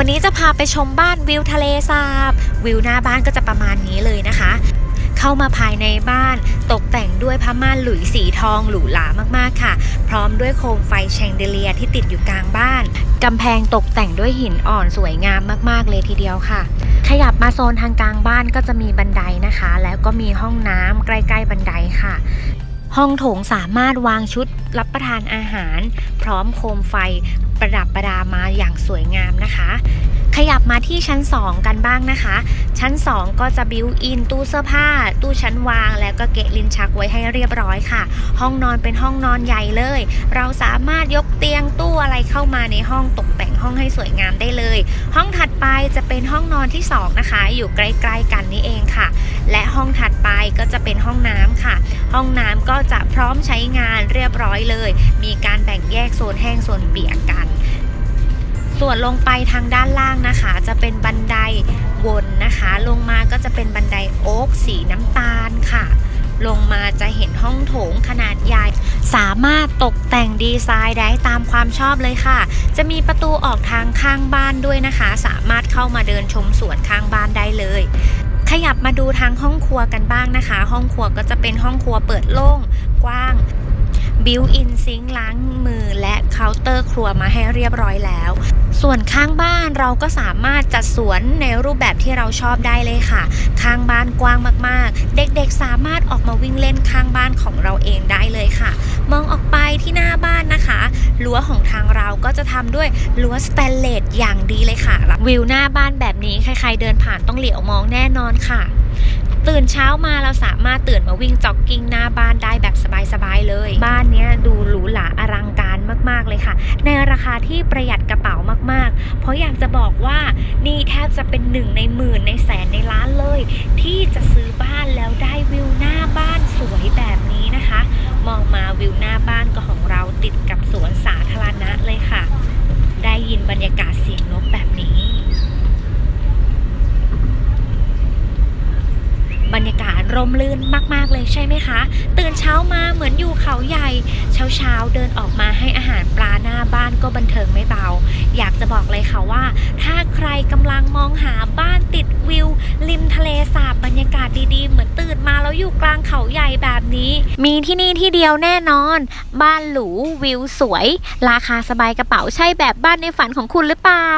วันนี้จะพาไปชมบ้านวิวทะเลสาบ วิวหน้าบ้านก็จะประมาณนี้เลยนะคะ เข้ามาภายในบ้านตกแต่งด้วยผ้าม่านหลุยสีทองหรูหรามากๆค่ะ พร้อมด้วยโคมไฟแชงเดเลียที่ติดอยู่กลางบ้านกำแพงตกแต่งด้วยหินอ่อนสวยงามมากๆเลยทีเดียวค่ะ ขยับมาโซนทางกลางบ้านก็จะมีบันไดนะคะ แล้วก็มีห้องน้ำใกล้ๆบันไดค่ะ ห้องโถงสามารถวางชุดรับประทานอาหาร พร้อมโคมไฟประดับประดามาอย่างสวยงามนะคะ ขยับมาที่ชั้น 2 กันบ้างนะคะ ชั้น 2 ก็จะบิวอินตู้เสื้อผ้า ตู้ชั้นวาง แล้วก็เกะลินชักไว้ให้เรียบร้อยค่ะ ห้องนอนเป็นห้องนอนใหญ่เลย เราสามารถยก ยงตู้อะไรเข้ามาในห้องตกแต่งห้องให้สวยงามได้เลย ห้องถัดไปจะเป็นห้องนอนที่สองนะคะ อยู่ใกล้ๆกันนี่เองค่ะ และห้องถัดไปก็จะเป็นห้องน้ำค่ะ ห้องน้ำก็จะพร้อมใช้งานเรียบร้อยเลย มีการแบ่งแยกโซนแห้งโซนเปียกกัน ส่วนลงไปทางด้านล่างนะคะ จะเป็นบันไดวนนะคะ ลงมาก็จะเป็นบันไดโอ๊กสีน้ำตาลค่ะ ลงมาจะเห็นห้องโถงขนาดใหญ่ สามารถตกแต่งดีไซน์ได้ตามความชอบเลยค่ะ จะมีประตูออกทางข้างบ้านด้วยนะคะ สามารถเข้ามาเดินชมสวนข้างบ้านได้เลย ขยับมาดูทางห้องครัวกันบ้างนะคะ ห้องครัวก็จะเป็นห้องครัวเปิดโล่งกว้างบิวอินซิงล้างมือและเคาน์เตอร์ครัวมาให้เรียบร้อยแล้ว ส่วนข้างบ้านเราก็สามารถจัดสวนในรูปแบบที่เราชอบได้เลยค่ะ ข้างบ้านกว้างมากๆ เด็กๆสามารถออกมาวิ่งเล่นข้างบ้านของเราเองได้เลยค่ะ มองออกไปที่หน้าบ้านนะคะรั้วของทางเราก็จะทำด้วยรั้วสแตนเลสอย่างดีเลยค่ะ วิวหน้าบ้านแบบนี้ใครๆเดินผ่านต้องเหลียวมองแน่นอนค่ะตื่นเช้ามาเราสามารถตื่นมาวิ่งจ็อกกิ้งหน้าบ้านได้แบบสบายๆเลย บ้านเนี้ยดูหรูหราอลังการมากๆเลยค่ะ ในราคาที่ประหยัดกระเป๋ามาก ราะอยากจะบอกว่านี่แทบจะเป็นหนึ่งในหมื่นในแสนในล้านเลย ที่จะซื้อบ้านแล้วได้วิวหน้าบ้านสวยแบบนี้นะคะ มองมาวิวหน้าบ้านก็ของเราติดกับสวนสาธารณะเลยค่ะ ได้ยินบรรยากาศเสียงนกแบบนี้ บ รรยากาศร่มรื่นมาก ๆ เลยใช่ไหมคะ ตื่นเช้ามาเหมือนอยู่เขาใหญ่เช้าเช้าๆ เดินออกมาให้อาหารปลาหน้าบ้านก็บันเทิงไม่เบา อยากจะบอกเลยค่ะว่า ถ้าใครกำลังมองหาบ้านติดวิว ริมทะเลสาบบรรยากาศดีๆ เหมือนตื่นมาแล้วอยู่กลางเขาใหญ่แบบนี้ มีที่นี่ที่เดียวแน่นอน บ้านหรูวิวสวย ราคาสบายกระเป๋าใช่แบบบ้านในฝันของคุณหรือเปล่า